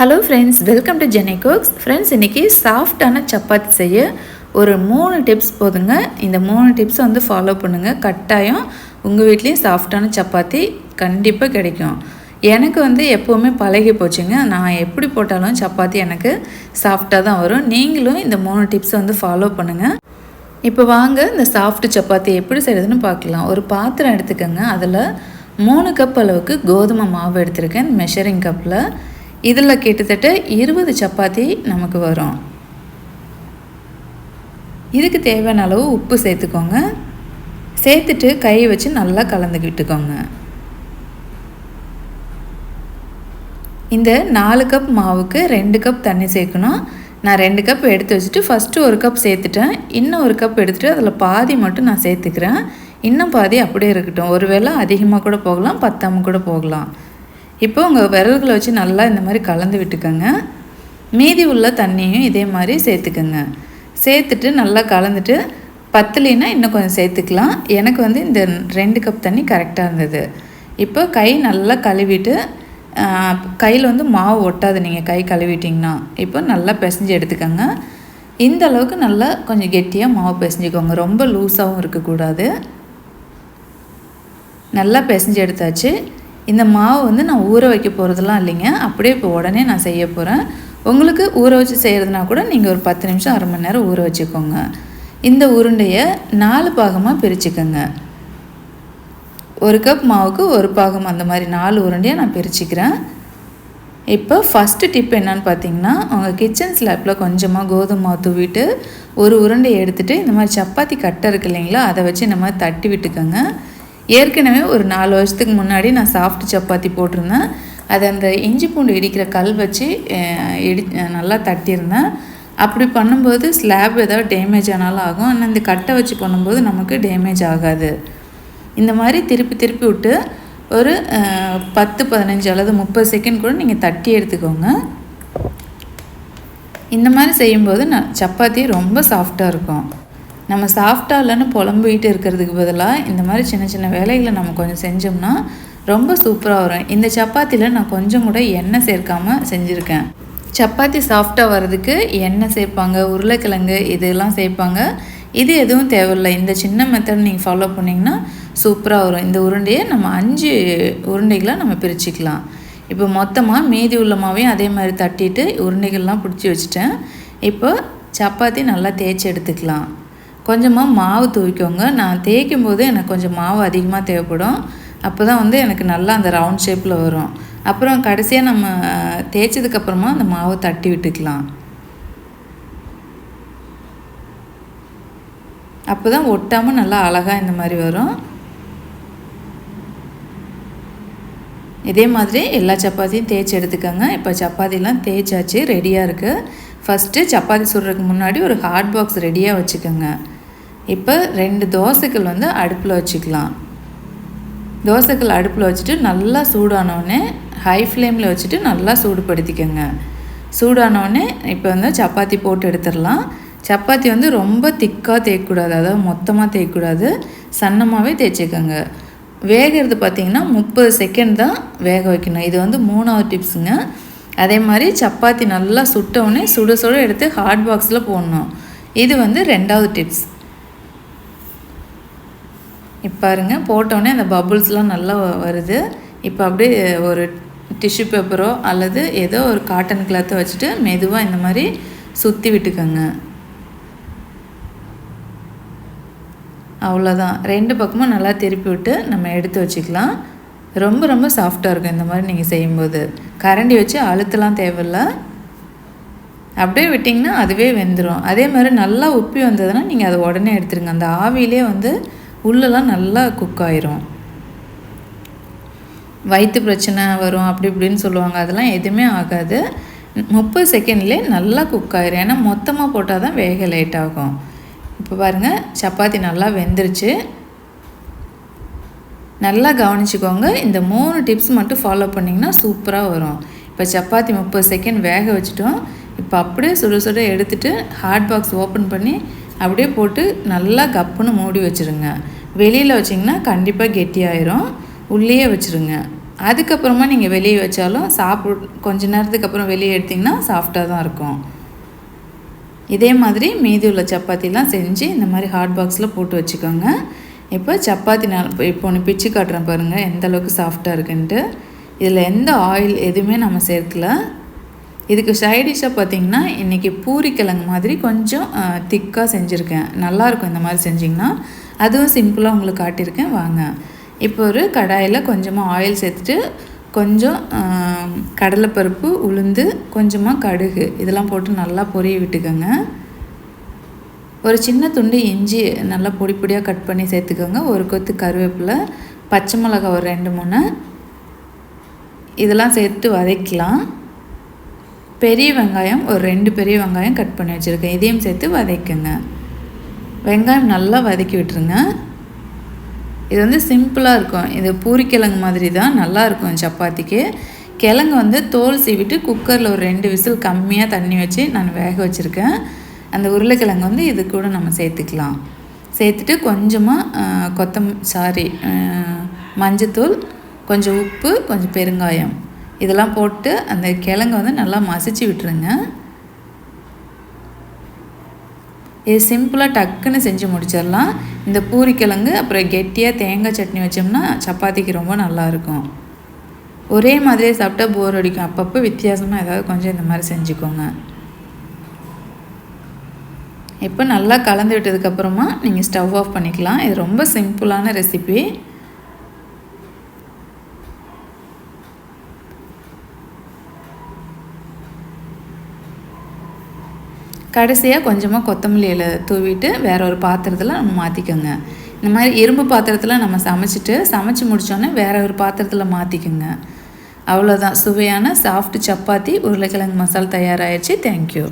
Hello friends welcome to Jeni cooks friends இன்றைக்கி சாஃப்டான சப்பாத்தி செய்ய ஒரு மூணு டிப்ஸ் போதுங்க. இந்த மூணு டிப்ஸை வந்து ஃபாலோ பண்ணுங்கள் கட்டாயம் உங்கள் வீட்லேயும் சாஃப்டான சப்பாத்தி கண்டிப்பாக கிடைக்கும். எனக்கு வந்து எப்போவுமே பழகி போச்சுங்க. நான் எப்படி போட்டாலும் சப்பாத்தி எனக்கு சாஃப்டாக தான் வரும். நீங்களும் இந்த மூணு டிப்ஸை வந்து ஃபாலோ பண்ணுங்கள் இப்போ வாங்க இந்த சாஃப்ட் சப்பாத்தி எப்படி செய்கிறதுன்னு பார்க்கலாம். ஒரு பாத்திரம் எடுத்துக்கோங்க. அதில் மூணு கப் அளவுக்கு கோதுமை மாவு எடுத்திருக்கேன். மெஷரிங் கப்பில் இதில் கிட்டத்தட்ட இருபது சப்பாத்தி நமக்கு வரும். இதுக்கு தேவையான அளவு உப்பு சேர்த்துக்கோங்க. சேர்த்துட்டு கையை வச்சு நல்லா கலந்துக்கிட்டுக்கோங்க இந்த நாலு கப் மாவுக்கு ரெண்டு கப் தண்ணி சேர்க்கணும். நான் ரெண்டு கப் எடுத்து வச்சுட்டு ஃபஸ்ட்டு ஒரு கப் சேர்த்துட்டேன். இன்னும் ஒரு கப் எடுத்துகிட்டு அதில் பாதி மட்டும் நான் சேர்த்துக்கிறேன். இன்னும் பாதி அப்படியே இருக்கட்டும். ஒரு வேளை அதிகமாக கூட போகலாம் பத்தாமல் கூட போகலாம். இப்போ உங்கள் விரல்களை வச்சு நல்லா இந்த மாதிரி கலந்து விட்டுக்கோங்க. மீதி உள்ள தண்ணியும் இதே மாதிரி சேர்த்துக்கோங்க. சேர்த்துட்டு நல்லா கலந்துட்டு பத்தலைன்னா இன்னும் கொஞ்சம் சேர்த்துக்கலாம். எனக்கு வந்து இந்த ரெண்டு கப் தண்ணி கரெக்டாக இருந்தது. இப்போ கை நல்லா கழுவிட்டு கையில் வந்து மாவு ஒட்டாது. நீங்கள் கை கழுவிட்டிங்கன்னா இப்போ நல்லா பிசைஞ்சு எடுத்துக்கோங்க. இந்த அளவுக்கு நல்லா கொஞ்சம் கெட்டியாக மாவு பிசைஞ்சுக்கோங்க. ரொம்ப லூஸாகவும் இருக்கக்கூடாது. நல்லா பிசைஞ்சு எடுத்தாச்சு. இந்த மாவு வந்து நான் ஊற வைக்க போகிறதுலாம் இல்லைங்க. அப்படியே இப்போ உடனே நான் செய்ய போகிறேன் உங்களுக்கு ஊற வச்சு செய்கிறதுனா கூட நீங்கள் ஒரு பத்து நிமிஷம் அரை மணி நேரம் ஊற வச்சுக்கோங்க. இந்த உருண்டையை நாலு பாகமாக பிரிச்சுக்கோங்க. ஒரு கப் மாவுக்கு ஒரு பாகம் அந்த மாதிரி நாலு உருண்டையாக நான் பிரிச்சுக்கிறேன். இப்போ ஃபஸ்ட்டு டிப் என்னன்னு பார்த்தீங்கன்னா உங்கள் கிச்சன் ஸ்லாப்பில் கொஞ்சமாக கோதுமை மாவு தூவிட்டு ஒரு உருண்டையை எடுத்துகிட்டு இந்த மாதிரி சப்பாத்தி கட்டை இருக்கு இல்லைங்களா அதை வச்சு இந்த மாதிரி தட்டி விட்டுக்கோங்க. ஏற்கனவே ஒரு நாலு வருஷத்துக்கு முன்னாடி நான் சாஃப்ட் சப்பாத்தி போட்டிருந்தேன். அதை அந்த இஞ்சி பூண்டு இடிக்கிற கல் வச்சு இடி நல்லா தட்டியிருந்தேன். அப்படி பண்ணும்போது ஸ்லாப் ஏதாவது டேமேஜ் ஆனாலும் ஆகும். ஆனால் இந்த கட்டை வச்சு பண்ணும்போது நமக்கு டேமேஜ் ஆகாது. இந்த மாதிரி திருப்பி திருப்பி விட்டு ஒரு பத்து பதினஞ்சு அல்லது முப்பது செகண்ட் கூட நீங்கள் தட்டி எடுத்துக்கோங்க. இந்த மாதிரி செய்யும்போது நான் சப்பாத்தி ரொம்ப சாஃப்டாக இருக்கும். நம்ம சாஃப்டாக இல்லைன்னு புலம்பிகிட்டு இருக்கிறதுக்கு பதிலாக இந்த மாதிரி சின்ன சின்ன வேலைகளை நம்ம கொஞ்சம் செஞ்சோம்னா ரொம்ப சூப்பராக வரும். இந்த சப்பாத்தியில் நான் கொஞ்சம் கூட எண்ணெய் சேர்க்காமல் செஞ்சுருக்கேன். சப்பாத்தி சாஃப்டாக வர்றதுக்கு எண்ணெய் சேர்ப்பாங்க உருளைக்கிழங்கு இதெல்லாம் சேர்ப்பாங்க. இது எதுவும் தேவையில்லை. இந்த சின்ன மெத்தட் நீங்கள் ஃபாலோ பண்ணிங்கன்னா சூப்பராக வரும். இந்த உருண்டையை நம்ம அஞ்சு உருண்டைகளாக நம்ம பிரிச்சுக்கலாம். இப்போ மொத்தமாக மீதி உள்ள மாவையும் அதே மாதிரி தட்டிட்டு உருண்டைகள்லாம் பிடிச்சி வச்சுட்டேன். இப்போ சப்பாத்தி நல்லா தேய்ச்சி எடுத்துக்கலாம். கொஞ்சமாக மாவு தூவிக்கோங்க. நான் தேய்க்கும் போது எனக்கு கொஞ்சம் மாவு அதிகமாக தேவைப்படும். அப்போ தான் வந்து எனக்கு நல்லா அந்த ரவுண்ட் ஷேப்பில் வரும். அப்புறம் கடைசியாக நம்ம தேய்ச்சதுக்கப்புறமா அந்த மாவை தட்டி விட்டுக்கலாம். அப்போ தான் ஒட்டாமல் நல்லா அழகாக இந்த மாதிரி வரும். இதே மாதிரி எல்லா சப்பாத்தியும் தேய்ச்சி எடுத்துக்கோங்க. இப்போ சப்பாத்திலாம் தேய்ச்சாச்சு ரெடியாக இருக்குது ஃபஸ்ட்டு சப்பாத்தி சுடுறதுக்கு முன்னாடி ஒரு ஹாட் பாக்ஸ் ரெடியாக வச்சுக்கோங்க. இப்போ ரெண்டு தோசைகள் வந்து அடுப்பில் வச்சுக்கலாம். தோசைகள் அடுப்பில் வச்சுட்டு நல்லா சூடானோடனே ஹை ஃப்ளேமில் வச்சுட்டு நல்லா சூடுபடுத்திக்கோங்க. சூடானோடனே இப்போ வந்து சப்பாத்தி போட்டு எடுத்துடலாம். சப்பாத்தி வந்து ரொம்ப திக்காக தேய்க்கக்கூடாது அதாவது மொத்தமாக தேய்க்கக்கூடாது. சன்னமாகவே தேய்ச்சிக்கோங்க. வேகிறது பார்த்திங்கன்னா முப்பது செகண்ட் தான் வேக வைக்கணும். இது வந்து மூணாவது டிப்ஸுங்க அதே மாதிரி சப்பாத்தி நல்லா சுட்டவுடனே சுட சுட எடுத்து ஹாட் பாக்ஸில் போடணும். இது வந்து ரெண்டாவது டிப்ஸ் இப்போ பாருங்க போட்டோடனே அந்த பபுள்ஸ்லாம் நல்லா வருது. இப்போ அப்படியே ஒரு டிஷ்யூ பேப்பரோ அல்லது ஏதோ ஒரு காட்டன் கிளாத்தை வச்சுட்டு மெதுவாக இந்த மாதிரி சுற்றி விட்டுக்கோங்க. அவ்வளோதான். ரெண்டு பக்கமும் நல்லா திருப்பி விட்டு நம்ம எடுத்து வச்சுக்கலாம். ரொம்ப ரொம்ப சாஃப்டாக இருக்கும் இந்த மாதிரி நீங்கள் செய்யும்போது. கரண்டி வச்சு அழுத்தலாம் தேவையில்ல. அப்படியே விட்டிங்கன்னா அதுவே வெந்துடும் அதே மாதிரி நல்லா உப்பி வந்ததுன்னா நீங்கள் அதை உடனே எடுத்துருங்க. அந்த ஆவிலே வந்து உள்ளெல்லாம் நல்லா குக் ஆயிரும். வயிற்று பிரச்சனை வரும் அப்படி இப்படின்னு சொல்லுவாங்க. அதெல்லாம் எதுவுமே ஆகாது. முப்பது செகண்ட்லேயே நல்லா குக் ஆயிரும். ஏன்னா மொத்தமாக போட்டால் தான் வேக லேட் ஆகும். இப்போ பாருங்கள் சப்பாத்தி நல்லா வெந்துருச்சு. நல்லா கவனிச்சுக்கோங்க. இந்த மூணு டிப்ஸ் மட்டும் ஃபாலோ பண்ணிங்கன்னா சூப்பராக வரும். இப்போ சப்பாத்தி முப்பது செகண்ட் வேக வச்சுட்டோம். இப்போ அப்படியே சுட சுட எடுத்துகிட்டு ஹாட் பாக்ஸ் ஓப்பன் பண்ணி அப்படியே போட்டு நல்லா கப்புன்னு மூடி வச்சுருங்க. வெளியில் வச்சிங்கன்னா கண்டிப்பாக கெட்டியாயிரும். உள்ளேயே வச்சுருங்க. அதுக்கப்புறமா நீங்கள் வெளியே வச்சாலும் சாப்பிட் கொஞ்ச நேரத்துக்கு அப்புறம் வெளியே எடுத்திங்கன்னா சாஃப்டாக தான் இருக்கும். இதே மாதிரி மீதி உள்ள சப்பாத்திலாம் செஞ்சு இந்த மாதிரி ஹாட் பாக்ஸில் போட்டு வச்சுக்கோங்க. இப்போ சப்பாத்தி நான் இப்போ ஒன்று பிச்சு காட்டுறேன் பாருங்கள் எந்த அளவுக்கு சாஃப்டாக இருக்குன்ட்டு. இதில் எந்த ஆயில் எதுவுமே நம்ம சேர்க்கல. இதுக்கு சைடிஷாக பார்த்திங்கன்னா இன்றைக்கி பூரி கிழங்கு மாதிரி கொஞ்சம் திக்காக செஞ்சுருக்கேன். நல்லாயிருக்கும் இந்த மாதிரி செஞ்சிங்கன்னா. அதுவும் சிம்பிளாக உங்களுக்கு காட்டியிருக்கேன். வாங்க. இப்போ ஒரு கடாயில் கொஞ்சமாக ஆயில் சேர்த்துட்டு கொஞ்சம் கடலைப்பருப்பு உளுந்து கொஞ்சமாக கடுகு. இதெல்லாம் போட்டு நல்லா பொரிய விட்டுக்கோங்க. ஒரு சின்ன துண்டு இஞ்சி நல்லா பொடி பொடியாக கட் பண்ணி சேர்த்துக்கோங்க. ஒரு கொத்து கருவேப்பிலை பச்சை மிளகாய் ஒரு ரெண்டு மூணு. இதெல்லாம் சேர்த்து வதக்கலாம் பெரிய வெங்காயம் ஒரு ரெண்டு பெரிய வெங்காயம் கட் பண்ணி வச்சுருக்கேன். இதையும் சேர்த்து வதக்குங்க. வெங்காயம் நல்லா வதக்கி விட்டுருங்க. இது வந்து சிம்பிளாக இருக்கும். இது பூரிக்கிழங்கு மாதிரி தான் நல்லாயிருக்கும் சப்பாத்திக்கு. கிழங்கு வந்து தோல் சீவிட்டு குக்கரில் ஒரு ரெண்டு விசில் கம்மியாக தண்ணி வச்சு நான் வேக வச்சுருக்கேன். அந்த உருளைக்கிழங்கு வந்து இது கூட நம்ம சேர்த்துக்கலாம். சேர்த்துட்டு கொஞ்சமாக கொத்தம் சாரி மஞ்சத்தூள் கொஞ்சம் உப்பு கொஞ்சம் பெருங்காயம். இதெல்லாம் போட்டு அந்த கிழங்கு வந்து நல்லா மசிச்சு விட்டுருங்க. இது சிம்பிளாக டக்குன்னு செஞ்சு முடிச்சிடலாம். இந்த பூரிக்கிழங்கு அப்புறம் கெட்டியாக தேங்காய் சட்னி வச்சோம்னா சப்பாத்திக்கு ரொம்ப நல்லாயிருக்கும் ஒரே மாதிரியே சாப்பிட்டா போர் அடிக்கும். அப்பப்போ வித்தியாசமாக ஏதாவது கொஞ்சம் இந்த மாதிரி செஞ்சுக்கோங்க. இப்போ நல்லா கலந்து விட்டதுக்கப்புறமா நீங்கள் ஸ்டவ் ஆஃப் பண்ணிக்கலாம். இது ரொம்ப சிம்பிளான ரெசிபி கடைசியாக கொஞ்சமாக கொத்தமல்லி இலை தூவிட்டு வேற ஒரு பாத்திரத்தில் நம்ம மாற்றிக்கோங்க இந்த மாதிரி இரும்பு பாத்திரத்தில் நம்ம சமைச்சிட்டு சமைச்சு முடித்தோன்னே வேற ஒரு பாத்திரத்தில் மாற்றிக்கோங்க அவ்வளோதான் சுவையான சாஃப்ட் சப்பாத்தி உருளைக்கிழங்கு மசாலா தயாராகிடுச்சு தேங்க்யூ